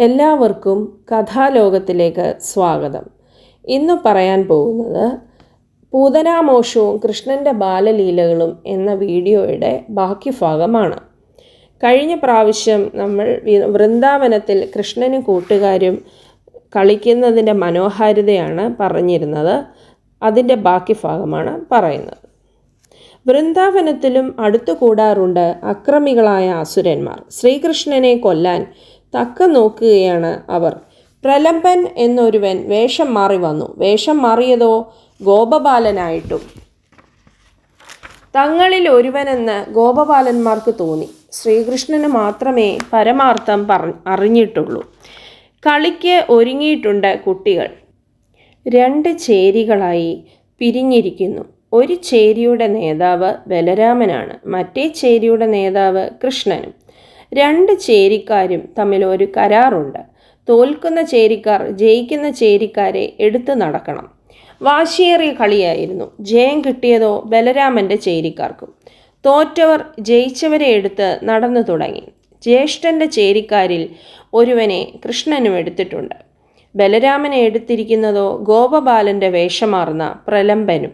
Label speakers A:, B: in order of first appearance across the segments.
A: എല്ലാവർക്കും കഥാലോകത്തിലേക്ക് സ്വാഗതം. ഇന്ന് പറയാൻ പോകുന്നത് പൂതനാമോഷവും കൃഷ്ണന്റെ ബാലലീലകളും എന്ന വീഡിയോയുടെ ബാക്കി ഭാഗമാണ്. കഴിഞ്ഞ പ്രാവശ്യം നമ്മൾ വൃന്ദാവനത്തിൽ കൃഷ്ണനും കൂട്ടുകാരും കളിക്കുന്നതിന്റെ മനോഹാരിതയാണ് പറഞ്ഞിരുന്നത്. അതിന്റെ ബാക്കി ഭാഗമാണ് പറയുന്നത്. വൃന്ദാവനത്തിലും അടുത്തു കൂടാറുണ്ട് അക്രമികളായ അസുരന്മാർ. ശ്രീകൃഷ്ണനെ കൊല്ലാൻ തക്ക നോക്കുകയാണ് അവർ. പ്രലംബൻ എന്നൊരുവൻ വേഷം മാറി വന്നു. വേഷം മാറിയതോ ഗോപബാലനായിട്ടും. തങ്ങളിൽ ഒരുവനെന്ന് ഗോപബാലന്മാർക്ക് തോന്നി. ശ്രീകൃഷ്ണന് മാത്രമേ പരമാർത്ഥം പറ അറിഞ്ഞിട്ടുള്ളൂ. കളിക്ക് ഒരുങ്ങിയിട്ടുണ്ട് കുട്ടികൾ. രണ്ട് ചേരികളായി പിരിഞ്ഞിരിക്കുന്നു. ഒരു ചേരിയുടെ നേതാവ് ബലരാമനാണ്. മറ്റേ ചേരിയുടെ നേതാവ് കൃഷ്ണനും. രണ്ട് ചേരിക്കാരും തമ്മിൽ ഒരു കരാറുണ്ട്. തോൽക്കുന്ന ചേരിക്കാർ ജയിക്കുന്ന ചേരിക്കാരെ എടുത്തു നടക്കണം. വാശിയേറിയ കളിയായിരുന്നു. ജയം കിട്ടിയതോ ബലരാമന്റെ ചേരിക്കാർക്കും. തോറ്റവർ ജയിച്ചവരെ എടുത്ത് നടന്നു തുടങ്ങി. ജ്യേഷ്ഠന്റെ ചേരിക്കാരിൽ ഒരുവനെ കൃഷ്ണനും എടുത്തിട്ടുണ്ട്. ബലരാമനെ എടുത്തിരിക്കുന്നതോ ഗോപബാലന്റെ വേഷമാർന്ന പ്രലംബനും.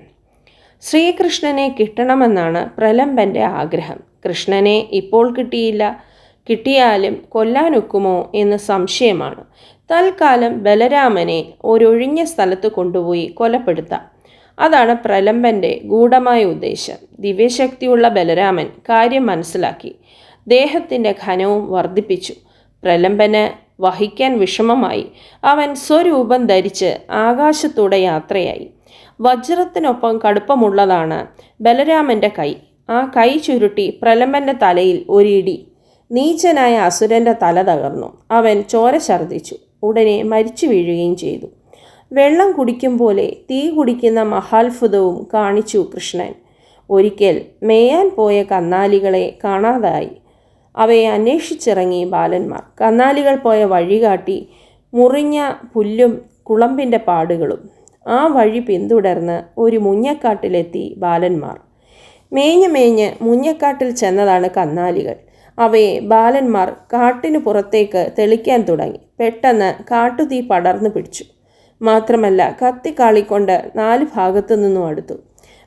A: ശ്രീകൃഷ്ണനെ കിട്ടണമെന്നാണ് പ്രലംബന്റെ ആഗ്രഹം. കൃഷ്ണനെ ഇപ്പോൾ കിട്ടിയില്ല. കിട്ടിയാലും കൊല്ലാനൊക്കുമോ എന്ന് സംശയമാണ്. തൽക്കാലം ബലരാമനെ ഒരൊഴിഞ്ഞ സ്ഥലത്ത് കൊണ്ടുപോയി കൊലപ്പെടുത്താം. അതാണ് പ്രലംബന്റെ ഗൂഢമായ ഉദ്ദേശം. ദിവ്യശക്തിയുള്ള ബലരാമൻ കാര്യം മനസ്സിലാക്കി. ദേഹത്തിന്റെ ഘനവും വർദ്ധിപ്പിച്ചു. പ്രലംബന് വഹിക്കാൻ വിഷമമായി. അവൻ സ്വരൂപം ധരിച്ച് ആകാശത്തൂടെ യാത്രയായി. വജ്രത്തിനൊപ്പം കടുപ്പമുള്ളതാണ് ബലരാമന്റെ കൈ. ആ കൈ ചുരുട്ടി പ്രലംബന്റെ തലയിൽ ഒരിടി. നീചനായ അസുരന്റെ തല തകർന്നു. അവൻ ചോര ഛർദ്ദിച്ചു. ഉടനെ മരിച്ചു വീഴുകയും ചെയ്തു. വെള്ളം കുടിക്കും പോലെ തീ കുടിക്കുന്ന മഹാത്ഭുതവും കാണിച്ചു കൃഷ്ണൻ. ഒരിക്കൽ മേയാൻ പോയ കന്നാലികളെ കാണാതായി. അവയെ അന്വേഷിച്ചിറങ്ങി ബാലന്മാർ. കന്നാലികൾ പോയ വഴി കാട്ടി മുറിഞ്ഞ പുല്ലും കുളമ്പിന്റെ പാടുകളും. ആ വഴി പിന്തുടർന്ന് ഒരു മുഞ്ഞക്കാട്ടിലെത്തി ബാലന്മാർ. മേഞ്ഞ് മേഞ്ഞ് മുഞ്ഞക്കാട്ടിൽ ചെന്നതാണ് കന്നാലികൾ. അവയെ ബാലന്മാർ കാട്ടിനു പുറത്തേക്ക് തെളിക്കാൻ തുടങ്ങി. പെട്ടെന്ന് കാട്ടുതീ പടർന്നു പിടിച്ചു. മാത്രമല്ല കത്തിക്കാളിക്കൊണ്ട് നാല് ഭാഗത്തു നിന്നും അടുത്തു.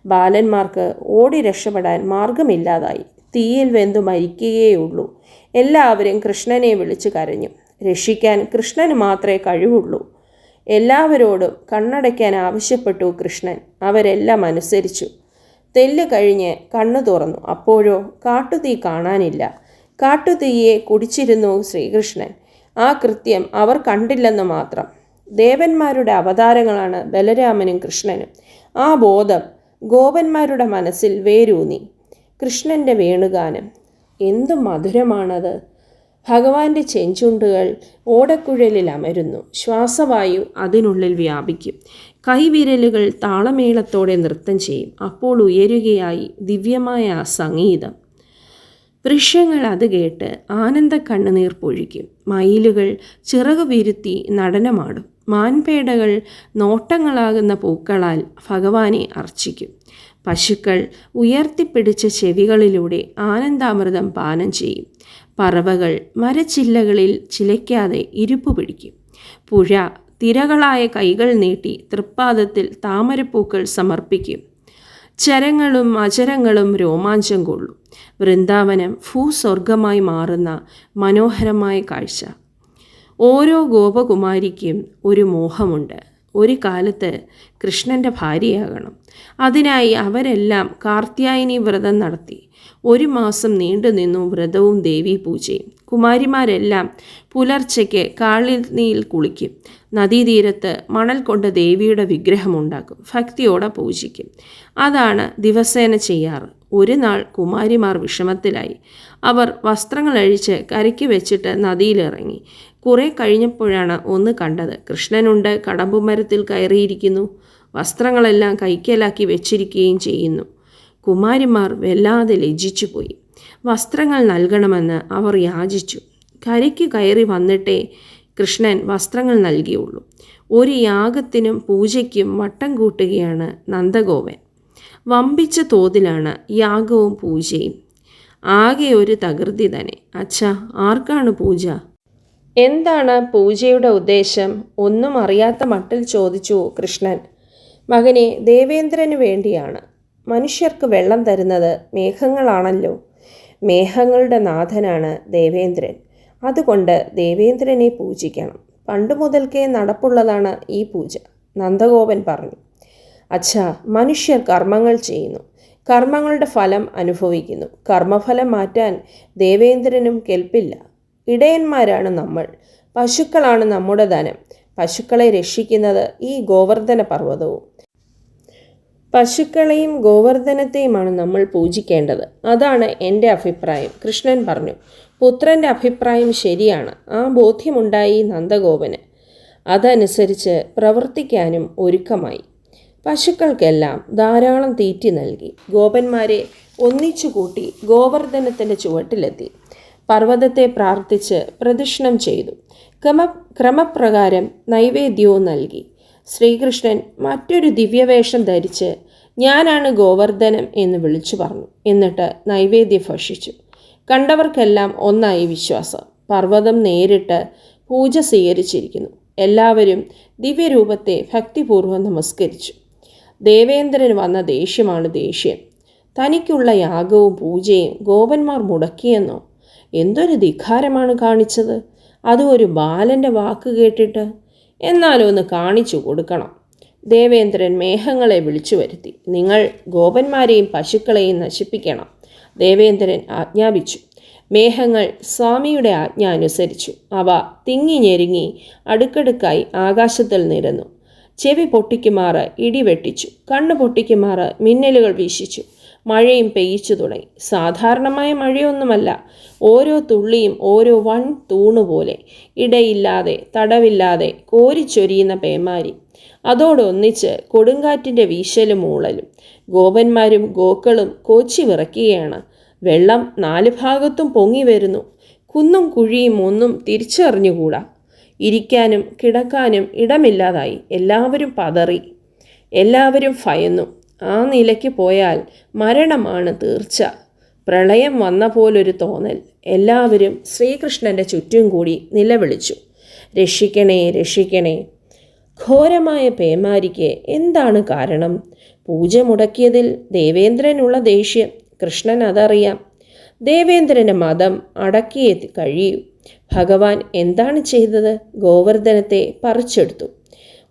A: ബാലന്മാർക്ക് ഓടി രക്ഷപ്പെടാൻ മാർഗമില്ലാതായി തീയിൽ വെന്തു മരിക്കുകയുള്ളൂ എല്ലാവരും കൃഷ്ണനെ വിളിച്ചു കരഞ്ഞു. രക്ഷിക്കാൻ കൃഷ്ണന് മാത്രമേ കഴിവുള്ളൂ. എല്ലാവരോടും കണ്ണടയ്ക്കാൻ ആവശ്യപ്പെട്ടു കൃഷ്ണൻ. അവരെല്ലാം അനുസരിച്ചു. തെല്ല് കഴിഞ്ഞ് കണ്ണു തുറന്നു. അപ്പോഴോ കാട്ടുതീ കാണാനില്ല. കാട്ടുതീയെ കുടിച്ചിരുന്നു ശ്രീകൃഷ്ണൻ. ആ കൃത്യം അവർ കണ്ടില്ലെന്ന് മാത്രം. ദേവന്മാരുടെ അവതാരങ്ങളാണ് ബലരാമനും കൃഷ്ണനും. ആ ബോധം ഗോപന്മാരുടെ മനസ്സിൽ വേരൂന്നി. കൃഷ്ണന്റെ വേണുഗാനം. എന്തു മധുരമാണത്. ഭഗവാന്റെ ചെഞ്ചുണ്ടുകൾ ഓടക്കുഴലിൽ അമരുന്നു. ശ്വാസവായു അതിനുള്ളിൽ വ്യാപിക്കും. കൈവിരലുകൾ താളമേളത്തോടെ നൃത്തം ചെയ്യും. അപ്പോൾ ഉയരുകയായി ദിവ്യമായ സംഗീതം. വൃക്ഷങ്ങൾ അത് കേട്ട് ആനന്ദ കണ്ണുനീർ പൊഴിക്കും. മയിലുകൾ ചിറകു വിരുത്തി നടനമാടും. മാൻപേടകൾ നോട്ടങ്ങളാകുന്ന പൂക്കളാൽ ഭഗവാനെ അർച്ചിക്കും. പശുക്കൾ ഉയർത്തിപ്പിടിച്ച ചെവികളിലൂടെ ആനന്ദാമൃതം പാനം ചെയ്യും. പറവകൾ മരച്ചില്ലകളിൽ ചിലയ്ക്കാതെ ഇരുപ്പ് പിടിക്കും. പുഴ തിരകളായ കൈകൾ നീട്ടി തൃപ്പാദത്തിൽ താമരപ്പൂക്കൾ സമർപ്പിക്കും. ചരങ്ങളും അചരങ്ങളും രോമാഞ്ചം കൊള്ളും. വൃന്ദാവനം ഭൂസ്വർഗമായി മാറുന്ന മനോഹരമായ കാഴ്ച. ഓരോ ഗോപകുമാരിക്കും ഒരു മോഹമുണ്ട്. ഒരു കാലത്ത് കൃഷ്ണന്റെ ഭാര്യയാകണം. അതിനായി അവരെല്ലാം കാർത്യായനി വ്രതം നടത്തി. ഒരു മാസം നീണ്ടു നിന്നു വ്രതവും ദേവീ പൂജയും. കുമാരിമാരെല്ലാം പുലർച്ചയ്ക്ക് കാളിനിയിൽ കുളിക്കും. നദീതീരത്ത് മണൽ കൊണ്ട് ദേവിയുടെ വിഗ്രഹമുണ്ടാക്കും. ഭക്തിയോടെ പൂജിക്കും. അതാണ് ദിവസേന ചെയ്യാറ്. ഒരു നാൾ കുമാരിമാർ വിഷമത്തിലായി. അവർ വസ്ത്രങ്ങൾ അഴിച്ച് കരയ്ക്ക് വെച്ചിട്ട് നദിയിലിറങ്ങി. കുറെ കഴിഞ്ഞപ്പോഴാണ് ഒന്ന് കണ്ടത്. കൃഷ്ണനുണ്ട് കടമ്പുമരത്തിൽ കയറിയിരിക്കുന്നു. വസ്ത്രങ്ങളെല്ലാം കൈക്കലാക്കി വെച്ചിരിക്കുകയും ചെയ്യുന്നു. കുമാരിമാർ വല്ലാതെ ലജ്ജിച്ചുപോയി. വസ്ത്രങ്ങൾ നൽകണമെന്ന് അവർ യാചിച്ചു. കരയ്ക്ക് കയറി വന്നിട്ടേ കൃഷ്ണൻ വസ്ത്രങ്ങൾ നൽകിയുള്ളൂ. ഒരു യാഗത്തിനും പൂജയ്ക്കും വട്ടം കൂട്ടുകയാണ് നന്ദഗോപൻ. വമ്പിച്ച തോതിലാണ് യാഗവും പൂജയും. ആകെ ഒരു തകൃതി തന്നെ. അച്ഛ ആർക്കാണ് പൂജ? എന്താണ് പൂജയുടെ ഉദ്ദേശം? ഒന്നും അറിയാത്ത മട്ടിൽ ചോദിച്ചു കൃഷ്ണൻ. മകനെ ദേവേന്ദ്രന് വേണ്ടിയാണ്. മനുഷ്യർക്ക് വെള്ളം തരുന്നത് മേഘങ്ങളാണല്ലോ. മേഘങ്ങളുടെ നാഥനാണ് ദേവേന്ദ്രൻ. അതുകൊണ്ട് ദേവേന്ദ്രനെ പൂജിക്കണം. പണ്ട് മുതൽക്കേ നടപ്പുള്ളതാണ് ഈ പൂജ നന്ദഗോപൻ പറഞ്ഞു. അച്ഛാ മനുഷ്യർ കർമ്മങ്ങൾ ചെയ്യുന്നു. കർമ്മങ്ങളുടെ ഫലം അനുഭവിക്കുന്നു. കർമ്മഫലം മാറ്റാൻ ദേവേന്ദ്രനും കെൽപ്പില്ല. ഇടയന്മാരാണ് നമ്മൾ. പശുക്കളാണ് നമ്മുടെ ധനം. പശുക്കളെ രക്ഷിക്കുന്നത് ഈ ഗോവർദ്ധന പർവതവും. പശുക്കളെയും ഗോവർദ്ധനത്തെയുമാണ് നമ്മൾ പൂജിക്കേണ്ടത്. അതാണ് എന്റെ അഭിപ്രായം. കൃഷ്ണൻ പറഞ്ഞു പുത്രന്റെ അഭിപ്രായം ശരിയാണ്. ആ ബോധ്യമുണ്ടായി നന്ദഗോപന്. അതനുസരിച്ച് പ്രവർത്തിക്കാനും ഒരുക്കമായി. പശുക്കൾക്കെല്ലാം ധാരാളം തീറ്റി നൽകി. ഗോപന്മാരെ ഒന്നിച്ചുകൂട്ടി ഗോവർദ്ധനത്തിന്റെ ചുവട്ടിലെത്തി. പർവതത്തെ പ്രാർത്ഥിച്ച് പ്രദക്ഷിണം ചെയ്തു. ക്രമ ക്രമപ്രകാരം നൈവേദ്യവും നൽകി. ശ്രീകൃഷ്ണൻ മറ്റൊരു ദിവ്യവേഷം ധരിച്ച് ഞാനാണ് ഗോവർദ്ധനം എന്ന് വിളിച്ചു പറഞ്ഞു. എന്നിട്ട് നൈവേദ്യം ഭക്ഷിച്ചു. കണ്ടവർക്കെല്ലാം ഒന്നായി വിശ്വാസം. പർവതം നേരിട്ട് പൂജ സ്വീകരിച്ചിരിക്കുന്നു. എല്ലാവരും ദിവ്യരൂപത്തെ ഭക്തിപൂർവം നമസ്കരിച്ചു. ദേവേന്ദ്രൻ വന്ന ദേഷ്യമാണ് ദേഷ്യം. തനിക്കുള്ള യാഗവും പൂജയും ഗോപന്മാർ മുടക്കിയെന്നോ? എന്തൊരു ധിഖാരമാണ് കാണിച്ചത്? അതും ഒരു ബാലന്റെ വാക്ക് കേട്ടിട്ട് എന്നാലും ഒന്ന് കാണിച്ചു കൊടുക്കണം. ദേവേന്ദ്രൻ മേഘങ്ങളെ വിളിച്ചു വരുത്തി. നിങ്ങൾ ഗോപന്മാരെയും പശുക്കളെയും നശിപ്പിക്കണം. ദേവേന്ദ്രൻ ആജ്ഞാപിച്ചു. മേഘങ്ങൾ സ്വാമിയുടെ ആജ്ഞ അനുസരിച്ചു. അവ തിങ്ങി ഞെരുങ്ങി അടുക്കടുക്കായി ആകാശത്തിൽ നിരന്നു. ചെവി പൊട്ടിക്കുമാറ് ഇടിവെട്ടിച്ചു കണ്ണു പൊട്ടിക്കുമാറ് മിന്നലുകൾ വീശിച്ചു. മഴയും പെയ്ച്ചു തുടങ്ങി. സാധാരണമായ മഴയൊന്നുമല്ല ഓരോ തുള്ളിയും ഓരോ വൺ തൂണുപോലെ ഇടയില്ലാതെ തടവില്ലാതെ കോരിച്ചൊരിയുന്ന പേമാരി. അതോടൊന്നിച്ച് കൊടുങ്കാറ്റിന്റെ വീശലും മൂളലും ഗോപന്മാരും ഗോക്കളും കോച്ചി വിറയ്ക്കുകയാണ് വെള്ളം നാല് ഭാഗത്തും പൊങ്ങി വരുന്നു. കുന്നും കുഴിയും ഒന്നും തിരിച്ചറിഞ്ഞുകൂടാ. ഇരിക്കാനും കിടക്കാനും ഇടമില്ലാതായി. എല്ലാവരും പതറി. എല്ലാവരും ഭയന്നു. ആ നിലയ്ക്ക് പോയാൽ മരണമാണ് തീർച്ച. പ്രളയം വന്ന പോലൊരു തോന്നൽ. എല്ലാവരും ശ്രീകൃഷ്ണന്റെ ചുറ്റും കൂടി നിലവിളിച്ചു. രക്ഷിക്കണേ രക്ഷിക്കണേ. ഘോരമായ പേമാരിക്ക് എന്താണ് കാരണം? പൂജ മുടക്കിയതിൽ ദേവേന്ദ്രനുള്ള ദേഷ്യം. കൃഷ്ണൻ അതറിയാം. ദേവേന്ദ്രന്റെ മതം അടക്കിയേ കഴിയൂ. ഭഗവാൻ എന്താണ് ചെയ്തത്? ഗോവർദ്ധനത്തെ പറിച്ചെടുത്തു.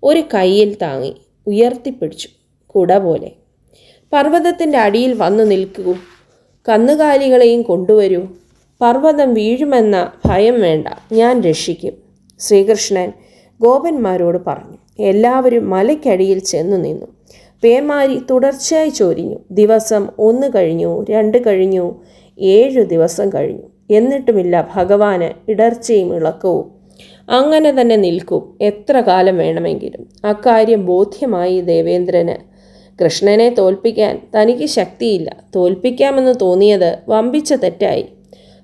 A: ഒരു കയ്യിൽ താങ്ങി ഉയർത്തിപ്പിടിച്ചു. കുട പോലെ പർവതത്തിന്റെ അടിയിൽ വന്നു നിൽക്കൂ. കന്നുകാലികളെയും കൊണ്ടുവരൂ. പർവതം വീഴുമെന്ന ഭയം വേണ്ട. ഞാൻ രക്ഷിക്കും. ശ്രീകൃഷ്ണൻ ഗോപന്മാരോട് പറഞ്ഞു. എല്ലാവരും മലയ്ക്കടിയിൽ ചെന്നു നിന്നു. പേമാരി തുടർച്ചയായി ചൊരിഞ്ഞു. ദിവസം ഒന്ന് കഴിഞ്ഞു രണ്ട് കഴിഞ്ഞു ഏഴു ദിവസം കഴിഞ്ഞു. എന്നിട്ടുമില്ല ഭഗവാന് ഇടർച്ചയും ഇളക്കവും. അങ്ങനെ തന്നെ നിൽക്കും. എത്ര കാലം വേണമെങ്കിലും. അക്കാര്യം ബോധ്യമായി ദേവേന്ദ്രന് കൃഷ്ണനെ തോൽപ്പിക്കാൻ തനിക്ക് ശക്തിയില്ല. തോൽപ്പിക്കാമെന്ന് തോന്നിയത് വമ്പിച്ച തെറ്റായി.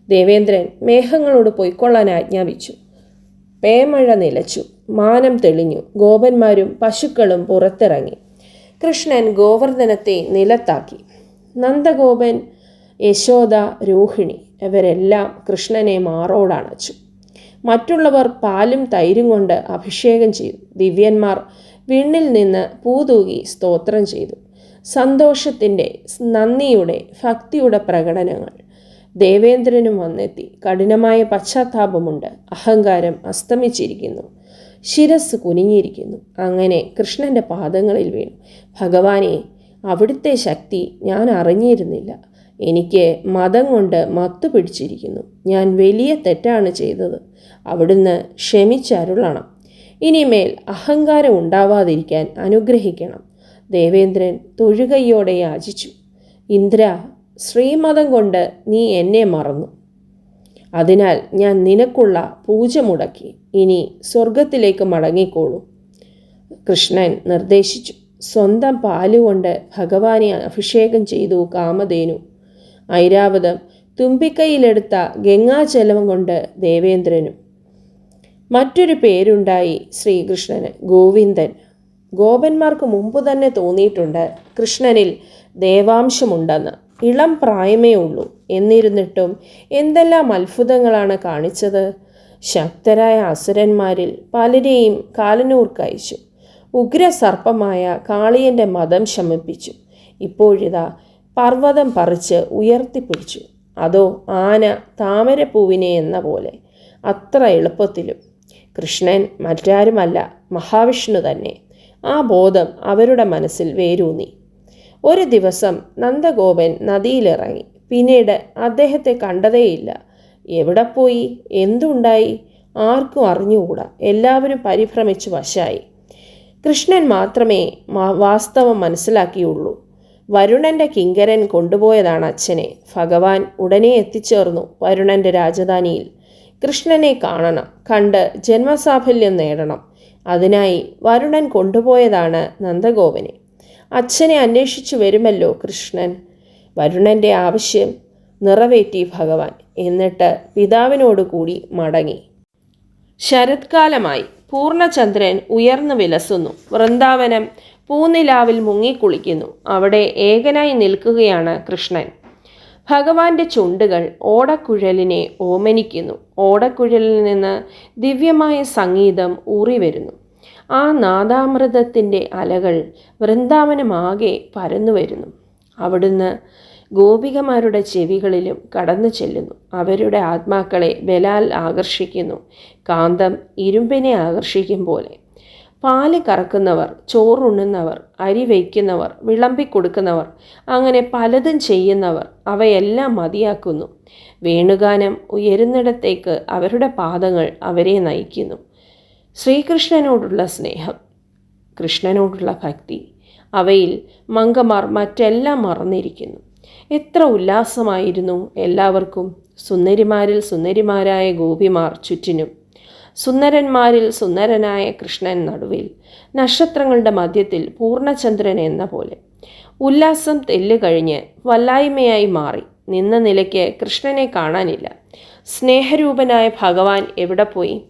A: ദേവേന്ദ്രൻ മേഘങ്ങളോട് പൊയ്ക്കൊള്ളാൻ ആജ്ഞാപിച്ചു. പേമഴ നിലച്ചു. മാനം തെളിഞ്ഞു. ഗോപന്മാരും പശുക്കളും പുറത്തിറങ്ങി. കൃഷ്ണൻ ഗോവർദ്ധനത്തെ നിലത്താക്കി. നന്ദഗോപൻ യശോദ രോഹിണി ഇവരെല്ലാം കൃഷ്ണനെ മാറോടണച്ചു. മറ്റുള്ളവർ പാലും തൈരും കൊണ്ട് അഭിഷേകം ചെയ്തു. ദിവ്യന്മാർ വിണ്ണിൽ നിന്ന് പൂതൂകി സ്തോത്രം ചെയ്തു. സന്തോഷത്തിന്റെ നന്ദിയുടെ ഭക്തിയുടെ പ്രകടനങ്ങൾ. ദേവേന്ദ്രനും വന്നെത്തി. കഠിനമായ പശ്ചാത്താപമുണ്ട്. അഹങ്കാരം അസ്തമിച്ചിരിക്കുന്നു. ശിരസ് കുനിഞ്ഞിരിക്കുന്നു. അങ്ങനെ കൃഷ്ണന്റെ പാദങ്ങളിൽ വീണു. ഭഗവാനെ അവിടുത്തെ ശക്തി ഞാൻ അറിഞ്ഞിരുന്നില്ല. എനിക്ക് മതം കൊണ്ട് മത്തു പിടിച്ചിരിക്കുന്നു. ഞാൻ വലിയ തെറ്റാണ് ചെയ്തത്. അവിടുന്ന് ക്ഷമിച്ചരുളണം. ഇനിമേൽ അഹങ്കാരം ഉണ്ടാവാതിരിക്കാൻ അനുഗ്രഹിക്കണം. ദേവേന്ദ്രൻ തൊഴുകയ്യോടെ യാചിച്ചു. ഇന്ദ്ര ശ്രീമതം കൊണ്ട് നീ എന്നെ മറന്നു. അതിനാൽ ഞാൻ നിനക്കുള്ള പൂജ മുടക്കി. ഇനി സ്വർഗത്തിലേക്ക് മടങ്ങിക്കോളൂ. കൃഷ്ണൻ നിർദ്ദേശിച്ചു. സ്വന്തം പാലുകൊണ്ട് ഭഗവാനെ അഭിഷേകം ചെയ്തു കാമധേനു. ഐരാവതം തുമ്പിക്കൈയിലെടുത്ത ഗംഗാജലം കൊണ്ട് ദേവേന്ദ്രനും മറ്റൊരു പേരുണ്ടായി ശ്രീകൃഷ്ണന് ഗോവിന്ദൻ. ഗോപന്മാർക്ക് മുമ്പ് തന്നെ തോന്നിയിട്ടുണ്ട് കൃഷ്ണനിൽ ദേവാംശമുണ്ടെന്ന്. ഇളം പ്രായമേ ഉള്ളൂ. എന്നിരുന്നിട്ടും എന്തെല്ലാം അത്ഭുതങ്ങളാണ് കാണിച്ചത്? ശക്തരായ അസുരന്മാരിൽ പലരെയും കാലനൂർക്കയച്ചു. ഉഗ്രസർപ്പമായ കാളിയന്റെ മതം ശമിപ്പിച്ചു. ഇപ്പോഴിതാ പർവതം പറിച്ച് ഉയർത്തിപ്പിടിച്ചു. അതോ ആന താമരപ്പൂവിനെ എന്ന പോലെ അത്ര എളുപ്പത്തിലും. കൃഷ്ണൻ മറ്റാരുമല്ല മഹാവിഷ്ണു തന്നെ. ആ ബോധം അവരുടെ മനസ്സിൽ വേരൂന്നി. ഒരു ദിവസം നന്ദഗോപൻ നദിയിലിറങ്ങി. പിന്നീട് അദ്ദേഹത്തെ കണ്ടതേയില്ല. എവിടെ പോയി? എന്തുണ്ടായി? ആർക്കും അറിഞ്ഞുകൂടാ. എല്ലാവരും പരിഭ്രമിച്ച് വശായി. കൃഷ്ണൻ മാത്രമേ വാസ്തവം മനസ്സിലാക്കിയുള്ളൂ. വരുണന്റെ കിങ്കരൻ കൊണ്ടുപോയതാണ് അച്ഛനെ. ഭഗവാൻ ഉടനെ എത്തിച്ചേർന്നു വരുണന്റെ രാജധാനിയിൽ. കൃഷ്ണനെ കാണണം കണ്ട് ജന്മസാഫല്യം നേടണം. അതിനായി വരുണൻ കൊണ്ടുപോയതാണ് നന്ദഗോപനെ. അച്ഛനെ അന്വേഷിച്ചു വരുമല്ലോ കൃഷ്ണൻ. വരുണന്റെ ആവശ്യം നിറവേറ്റി ഭഗവാൻ എന്നിട്ട് പിതാവിനോടുകൂടി മടങ്ങി. ശരത്കാലമായി പൂർണചന്ദ്രൻ ഉയർന്നു വിലസുന്നു. വൃന്ദാവനം പൂനിലാവിൽ മുങ്ങിക്കുളിക്കുന്നു. അവിടെ ഏകനായി നിൽക്കുകയാണ് കൃഷ്ണൻ. ഭഗവാന്റെ ചുണ്ടുകൾ ഓടക്കുഴലിനെ ഓമനിക്കുന്നു. ഓടക്കുഴലിൽ നിന്ന് ദിവ്യമായ സംഗീതം ഊറി വരുന്നു. ആ നാദാമൃതത്തിന്റെ അലകൾ വൃന്ദാവനമാകെ പരന്നു വരുന്നു. അവിടുന്ന് ഗോപികമാരുടെ ചെവികളിലും കടന്നു ചെല്ലുന്നു. അവരുടെ ആത്മാക്കളെ ബലാൽ ആകർഷിക്കുന്നു. കാന്തം ഇരുമ്പിനെ ആകർഷിക്കും പോലെ. പാൽ കറക്കുന്നവർ ചോറുണ്ണുന്നവർ അരി വയ്ക്കുന്നവർ വിളമ്പിക്കൊടുക്കുന്നവർ അങ്ങനെ പലതും ചെയ്യുന്നവർ അവയെല്ലാം മതിയാക്കുന്നു. വേണുഗാനം ഉയരുന്നിടത്തേക്ക് അവരുടെ പാദങ്ങൾ അവരെ നയിക്കുന്നു. ശ്രീകൃഷ്ണനോടുള്ള സ്നേഹം കൃഷ്ണനോടുള്ള ഭക്തി അവയിൽ മംഗമാർ മറ്റെല്ലാം മറന്നിരിക്കുന്നു. എത്ര ഉല്ലാസമായിരുന്നു എല്ലാവർക്കും. സുന്ദരിമാരിൽ സുന്ദരിമാരായ ഗോപിമാർ ചുറ്റിനും സുന്ദരന്മാരിൽ സുന്ദരനായ കൃഷ്ണൻ നടുവിൽ നക്ഷത്രങ്ങളുടെ മധ്യത്തിൽ പൂർണചന്ദ്രൻ എന്ന പോലെ. ഉല്ലാസം തെല്ല് കഴിഞ്ഞ് വല്ലായ്മയായി മാറി. നിന്ന നിലയ്ക്ക് കൃഷ്ണനെ കാണാനില്ല. സ്നേഹരൂപനായ ഭഗവാൻ എവിടെ പോയി?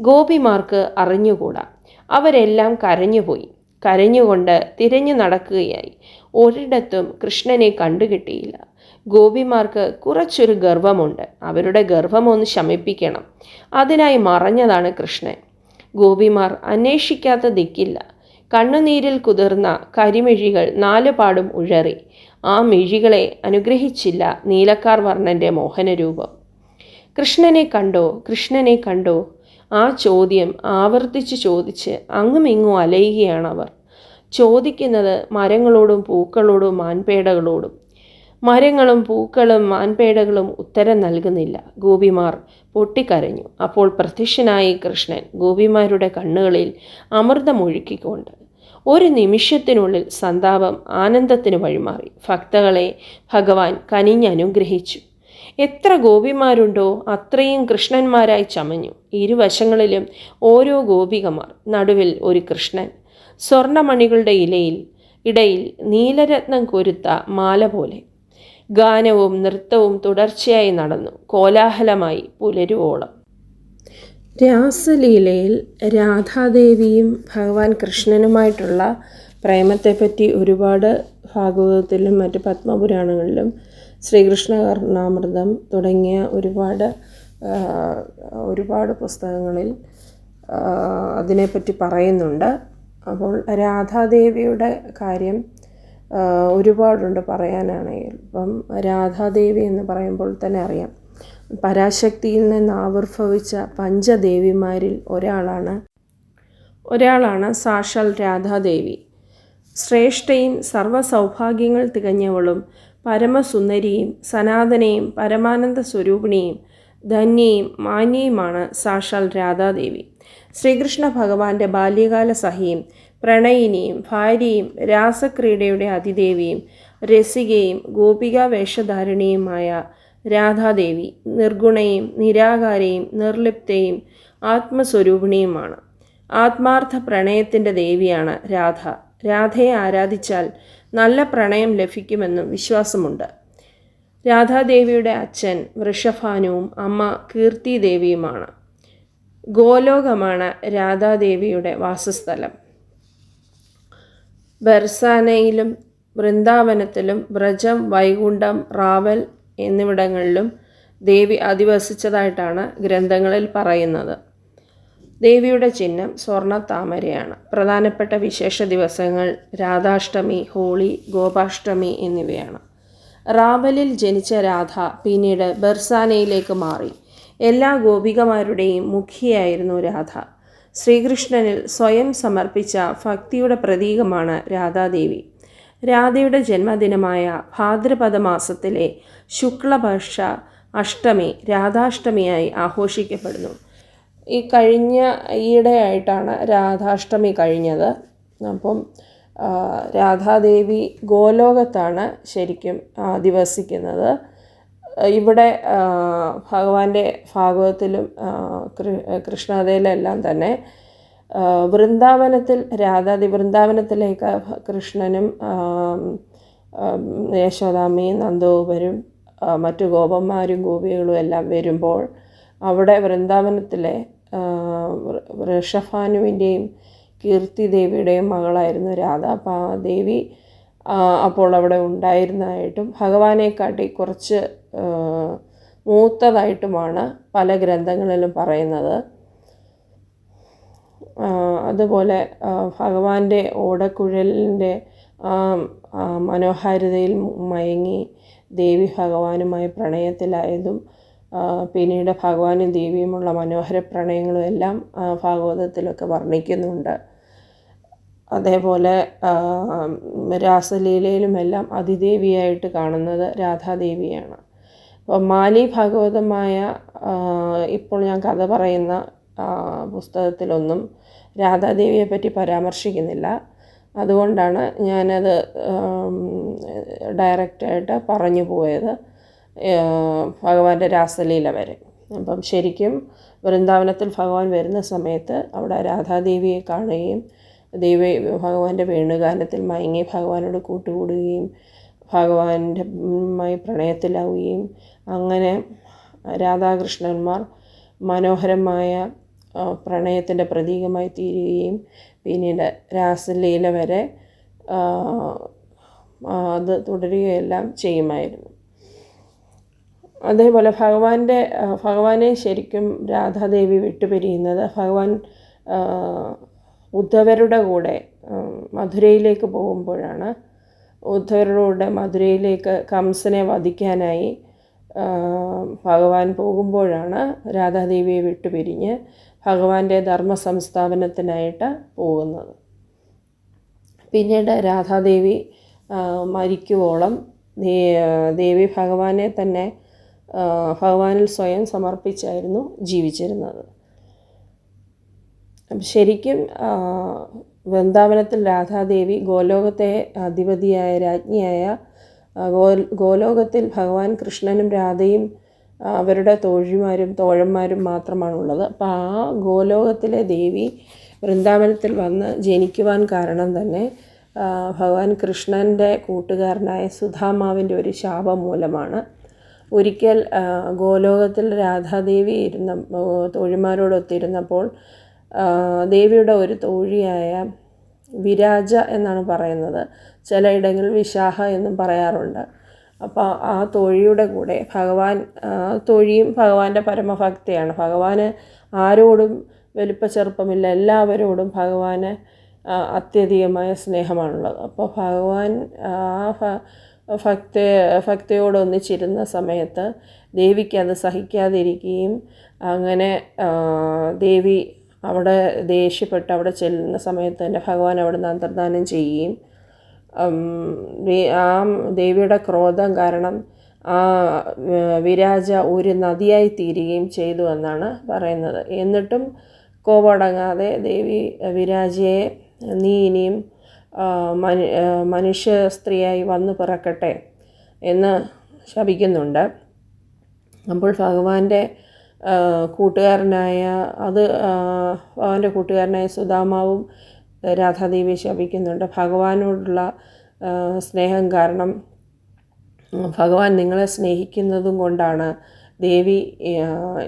A: ഗോപിമാർക്ക് അറിഞ്ഞുകൂടാ. അവരെല്ലാം കരഞ്ഞുപോയി. കരഞ്ഞുകൊണ്ട് തിരഞ്ഞു നടക്കുകയായി. ഒരിടത്തും കൃഷ്ണനെ കണ്ടുകിട്ടിയില്ല. ഗോപിമാർക്ക് കുറച്ചൊരു ഗർവമുണ്ട്. അവരുടെ ഗർവമൊന്ന് ശമിപ്പിക്കണം. അതിനായി മറഞ്ഞതാണ് കൃഷ്ണൻ. ഗോപിമാർ അന്വേഷിക്കാത്ത ദിക്കില്ല. കണ്ണുനീരിൽ കുതിർന്ന കരിമിഴികൾ നാലുപാടും ഉഴറി. ആ മിഴികളെ അനുഗ്രഹിച്ചില്ല നീലക്കാർ വർണന്റെ മോഹനരൂപം. കൃഷ്ണനെ കണ്ടോ? കൃഷ്ണനെ കണ്ടോ? ആ ചോദ്യം ആവർത്തിച്ച് ചോദിച്ച് അങ്ങുമിങ്ങും അലയുകയാണവർ. ചോദിക്കുന്നത് മരങ്ങളോടും പൂക്കളോടും മാൻപേടകളോടും. മരങ്ങളും പൂക്കളും മാൻപേടകളും ഉത്തരം നൽകുന്നില്ല. ഗോപിമാർ പൊട്ടിക്കരഞ്ഞു. അപ്പോൾ പ്രത്യക്ഷനായി കൃഷ്ണൻ ഗോപിമാരുടെ കണ്ണുകളിൽ അമൃതമൊഴുക്കിക്കൊണ്ട് ഒരു നിമിഷത്തിനുള്ളിൽ സന്താപം ആനന്ദത്തിന് വഴിമാറി. ഭക്തകളെ ഭഗവാൻ കനിഞ്ഞനുഗ്രഹിച്ചു എത്ര ഗോപിമാരുണ്ടോ അത്രയും കൃഷ്ണന്മാരായി ചമഞ്ഞു. ഇരുവശങ്ങളിലും ഓരോ ഗോപികമാർ. നടുവിൽ ഒരു കൃഷ്ണൻ. സ്വർണമണികളുടെ ഇലയിൽ ഇടയിൽ നീലരത്നം കൊരുത്ത മാല പോലെ. ഗാനവും നൃത്തവും തുടർച്ചയായി നടന്നു. കോലാഹലമായി പുലരുവോളം. രാസലീലയിൽ രാധാദേവിയും ഭഗവാൻ കൃഷ്ണനുമായിട്ടുള്ള പ്രേമത്തെപ്പറ്റി ഒരുപാട് ഭാഗവതത്തിലും മറ്റ് പത്മപുരാണങ്ങളിലും ശ്രീകൃഷ്ണ കർണാമൃതം തുടങ്ങിയ ഒരുപാട് ഒരുപാട് പുസ്തകങ്ങളിൽ അതിനെപ്പറ്റി പറയുന്നുണ്ട്. അപ്പോൾ രാധാദേവിയുടെ കാര്യം ഒരുപാടുണ്ട് പറയാനാണെങ്കിൽ. ഇപ്പം രാധാദേവി എന്ന് പറയുമ്പോൾ തന്നെ അറിയാം. പരാശക്തിയിൽ നിന്ന് ആവിർഭവിച്ച പഞ്ചദേവിമാരിൽ ഒരാളാണ് ഒരാളാണ് സാക്ഷാൽ രാധാദേവി. ശ്രേഷ്ഠയും സർവസൗഭാഗ്യങ്ങൾ തികഞ്ഞവളും പരമസുന്ദരിയും സനാതനയും പരമാനന്ദ സ്വരൂപിണിയും ധന്യയും മാന്യയുമാണ് സാക്ഷാൽ രാധാദേവി. ശ്രീകൃഷ്ണ ഭഗവാന്റെ ബാല്യകാല സഹിയും പ്രണയിനിയും ഭാര്യയും രാസക്രീഡയുടെ അതിദേവിയും രസികയും ഗോപികാ വേഷധാരിണിയുമായ രാധാദേവി നിർഗുണയും നിരാകാരയും നിർലിപ്തയും ആത്മസ്വരൂപിണിയുമാണ്. ആത്മാർത്ഥ പ്രണയത്തിന്റെ ദേവിയാണ് രാധ. രാധയെ ആരാധിച്ചാൽ നല്ല പ്രണയം ലഭിക്കുമെന്നും വിശ്വാസമുണ്ട്. രാധാദേവിയുടെ അച്ഛൻ വൃഷഭാനുവും അമ്മ കീർത്തി ദേവിയുമാണ് ഗോലോകമാണ് രാധാദേവിയുടെ വാസസ്ഥലം. ബർസാനയിലും വൃന്ദാവനത്തിലും വ്രജം വൈകുണ്ഠം റാവൽ എന്നിവിടങ്ങളിലും ദേവി അധിവസിച്ചതായിട്ടാണ് ഗ്രന്ഥങ്ങളിൽ പറയുന്നത്. ദേവിയുടെ ചിഹ്നം സ്വർണ താമരയാണ് പ്രധാനപ്പെട്ട വിശേഷ ദിവസങ്ങൾ രാധാഷ്ടമി ഹോളി ഗോപാഷ്ടമി എന്നിവയാണ്. റാവലിൽ ജനിച്ച രാധ പിന്നീട് ബർസാനയിലേക്ക് മാറി. എല്ലാ ഗോപികമാരുടെയും മുഖിയായിരുന്നു രാധ. ശ്രീകൃഷ്ണനിൽ സ്വയം സമർപ്പിച്ച ഭക്തിയുടെ പ്രതീകമാണ് രാധാദേവി. രാധയുടെ ജന്മദിനമായ ഭാദ്രപദ മാസത്തിലെ ശുക്ലപക്ഷ അഷ്ടമി രാധാഷ്ടമിയായി ആഘോഷിക്കപ്പെടുന്നു. ഈ കഴിഞ്ഞ ഈയിടെയായിട്ടാണ് രാധാഷ്ടമി കഴിഞ്ഞത്. അപ്പം രാധാദേവി ഗോലോകത്താണ് ശരിക്കും അധിവസിക്കുന്നത് ഇവിടെ ഭഗവാന്റെ ഭാഗവതത്തിലും കൃഷ്ണതയിലെല്ലാം തന്നെ വൃന്ദാവനത്തിൽ രാധാദി വൃന്ദാവനത്തിലേക്ക് കൃഷ്ണനും യശോദാമ്മയും നന്ദഗോപരും മറ്റു ഗോപന്മാരും ഗോപികളും എല്ലാം വരുമ്പോൾ അവിടെ വൃന്ദാവനത്തിലെ ഋഷഭാനുവിന്റെയും കീർത്തി ദേവിയുടെയും മകളായിരുന്നു രാധ ദേവി. അപ്പോൾ അവിടെ ഉണ്ടായിരുന്നതായിട്ടും ഭഗവാനെക്കാട്ടി കുറച്ച് മൂത്തതായിട്ടുമാണ് പല ഗ്രന്ഥങ്ങളിലും പറയുന്നത്. അതുപോലെ ഭഗവാന്റെ ഓടക്കുഴലിന്റെ മനോഹാരിതയിൽ മയങ്ങി ദേവി ഭഗവാനുമായി പ്രണയത്തിലായതും പിന്നീട് ഭഗവാനും ദേവിയുമുള്ള മനോഹര പ്രണയങ്ങളും എല്ലാം ഭാഗവതത്തിലൊക്കെ വർണിക്കുന്നുണ്ട്. അതേപോലെ രാസലീലയിലും എല്ലാം അതിദേവിയായിട്ട് കാണുന്നത് രാധാദേവിയാണ്. അപ്പോൾ മാലി ഭാഗവതമായ ഇപ്പോൾ ഞാൻ കഥ പറയുന്ന പുസ്തകത്തിലൊന്നും രാധാദേവിയെ പറ്റി പരാമർശിക്കുന്നില്ല. അതുകൊണ്ടാണ് ഞാനത് ഡയറക്റ്റായിട്ട് പറഞ്ഞു പോയത് ഭഗവാന്റെ രാസലീല വരെ. അപ്പം ശരിക്കും വൃന്ദാവനത്തിൽ ഭഗവാൻ വരുന്ന സമയത്ത് അവിടെ രാധാദേവിയെ കാണുകയും ദേവി ഭഗവാന്റെ വേണുഗാനത്തിൽ മയങ്ങി ഭഗവാനോട് കൂട്ടുകൂടുകയും ഭഗവാന്റെ മായി പ്രണയത്തിലാവുകയും അങ്ങനെ രാധാകൃഷ്ണന്മാർ മനോഹരമായ പ്രണയത്തിന്റെ പ്രതീകമായി തീരുകയും പിന്നീട് രാസലീല വരെ അത് തുടരുകയെല്ലാം ചെയ്യുമായിരുന്നു. അതേപോലെ ഭഗവാന്റെ ഭഗവാനെ ശരിക്കും രാധാദേവി വിട്ടുപിരിയുന്നത് ഭഗവാൻ ഉദ്ധവരുടെ കൂടെ മധുരയിലേക്ക് പോകുമ്പോഴാണ് ഉദ്ധവരുടെ മധുരയിലേക്ക് കംസനെ വധിക്കാനായി ഭഗവാൻ പോകുമ്പോഴാണ് രാധാദേവിയെ വിട്ടുപിരിഞ്ഞ് ഭഗവാന്റെ ധർമ്മ സംസ്ഥാപനത്തിനായിട്ട് പോകുന്നത്. പിന്നീട് രാധാദേവി മരിക്കുവോളം ദേവി ഭഗവാനെ തന്നെ ഭഗവാനിൽ സ്വയം സമർപ്പിച്ചായിരുന്നു ജീവിച്ചിരുന്നത്. ശരിക്കും വൃന്ദാവനത്തിൽ രാധാദേവി ഗോലോകത്തെ അധിപതിയായ രാജ്ഞിയായ ഗോ ഗോലോകത്തിൽ ഭഗവാൻ കൃഷ്ണനും രാധയും അവരുടെ തോഴിമാരും തോഴന്മാരും മാത്രമാണുള്ളത്. അപ്പോൾ ആ ഗോലോകത്തിലെ ദേവി വൃന്ദാവനത്തിൽ വന്ന് ജനിക്കുവാൻ കാരണം തന്നെ ഭഗവാൻ കൃഷ്ണന്റെ കൂട്ടുകാരനായ സുധാമാവിന്റെ ഒരു ശാപം മൂലമാണ് ഒരിക്കൽ ഗോലോകത്തിൽ രാധാദേവി ഇരുന്ന തോഴിമാരോടൊത്തിരുന്നപ്പോൾ ദേവിയുടെ ഒരു തോഴിയായ വിരാജ എന്നാണ് പറയുന്നത്. ചിലയിടങ്ങളിൽ വിശാഖ എന്നും പറയാറുണ്ട്. അപ്പോൾ ആ തോഴിയുടെ കൂടെ ഭഗവാൻ തോഴിയും ഭഗവാന്റെ പരമഭക്തിയാണ്. ഭഗവാന് ആരോടും വലിപ്പ ചെറുപ്പമില്ല. എല്ലാവരോടും ഭഗവാന് അത്യധികമായ സ്നേഹമാണുള്ളത്. അപ്പോൾ ഭഗവാൻ ആ ഭക്ത ഭക്തയോടൊന്നിച്ചിരുന്ന സമയത്ത് ദേവിക്ക് അത് സഹിക്കാതിരിക്കുകയും അങ്ങനെ ദേവി അവിടെ ദേഷ്യപ്പെട്ട് അവിടെ ചെല്ലുന്ന സമയത്ത് തന്നെ ഭഗവാൻ അവിടെ നിന്ന് അന്തർദാനം ചെയ്യുകയും ആ ദേവിയുടെ ക്രോധം കാരണം ആ വിരാജ ഒരു നദിയായി തീരുകയും ചെയ്തു എന്നാണ് പറയുന്നത്. എന്നിട്ടും കോപടങ്ങാതെ ദേവി വിരാജയെ നീ ഇനിയും മനു മനുഷ്യ സ്ത്രീയായി വന്നു പിറക്കട്ടെ എന്ന് ശപിക്കുന്നുണ്ട്. അപ്പോൾ ഭഗവാന്റെ കൂട്ടുകാരനായ അത് അവന്റെ കൂട്ടുകാരനായ സുദാമാവും രാധാദേവിയെ ശപിക്കുന്നുണ്ട്. ഭഗവാനോടുള്ള സ്നേഹം കാരണം ഭഗവാൻ നിങ്ങളെ സ്നേഹിക്കുന്നതും കൊണ്ടാണ് ദേവി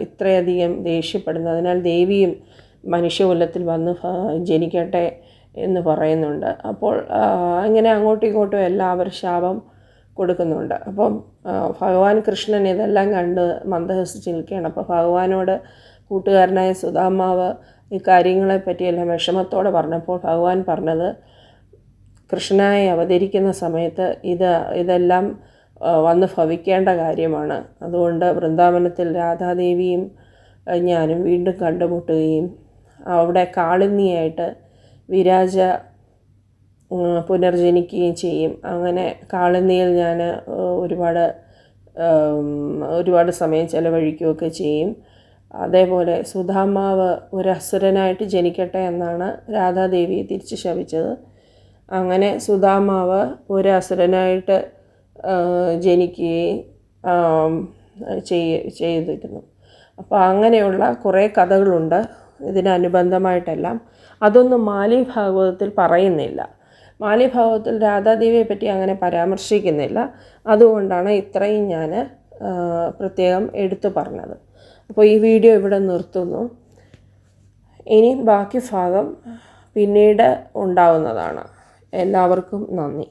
A: ഇത്രയധികം ദേഷ്യപ്പെടുന്നത്. അതിനാൽ ദേവിയും മനുഷ്യകുലത്തിൽ വന്ന് ജനിക്കട്ടെ എന്ന് പറയുന്നുണ്ട്. അപ്പോൾ അങ്ങനെ അങ്ങോട്ടും ഇങ്ങോട്ടും എല്ലാവരും ശാപം കൊടുക്കുന്നുണ്ട്. അപ്പം ഭഗവാൻ കൃഷ്ണൻ ഇതെല്ലാം കണ്ട് മന്ദഹസിച്ച് നിൽക്കുകയാണ്. അപ്പോൾ ഭഗവാനോട് കൂട്ടുകാരനായ സുധാമാവ് ഈ കാര്യങ്ങളെപ്പറ്റിയെല്ലാം വിഷമത്തോടെ പറഞ്ഞപ്പോൾ ഭഗവാൻ പറഞ്ഞത് കൃഷ്ണനായി അവതരിക്കുന്ന സമയത്ത് ഇത് ഇതെല്ലാം വന്ന് ഭവിക്കേണ്ട കാര്യമാണ്. അതുകൊണ്ട് വൃന്ദാവനത്തിൽ രാധാദേവിയും ഞാനും വീണ്ടും കണ്ടുമുട്ടുകയും അവിടെ കാളിന്നിയായിട്ട് വിരാജ പുനർജനിക്കുകയും ചെയ്യും. അങ്ങനെ കാളിന്നിയിൽ ഞാൻ ഒരുപാട് ഒരുപാട് സമയം ചെലവഴിക്കുകയൊക്കെ ചെയ്യും. അതേപോലെ സുധാമാവ് ഒരു അസുരനായിട്ട് ജനിക്കട്ടെ എന്നാണ് രാധാദേവിയെ തിരിച്ച് ശപിച്ചത്. അങ്ങനെ സുധാമാവ് ഒരു അസുരനായിട്ട് ജനിക്കുകയും ചെയ്യ ചെയ്തിരുന്നു. അപ്പോൾ അങ്ങനെയുള്ള കുറേ കഥകളുണ്ട് ഇതിനനുബന്ധമായിട്ടെല്ലാം. അതൊന്നും മാലി ഭാഗവതത്തിൽ പറയുന്നില്ല. മാലി ഭാഗവതത്തിൽ രാധാദേവിയെ പറ്റി അങ്ങനെ പരാമർശിക്കുന്നില്ല. അതുകൊണ്ടാണ് ഇത്രയും ഞാൻ പ്രത്യേകം എടുത്തു പറഞ്ഞത്. അപ്പോൾ ഈ വീഡിയോ ഇവിടെ നിർത്തുന്നു. ഇനി ബാക്കി ഭാഗം പിന്നീട് ഉണ്ടാവുന്നതാണ്. എല്ലാവർക്കും നന്ദി.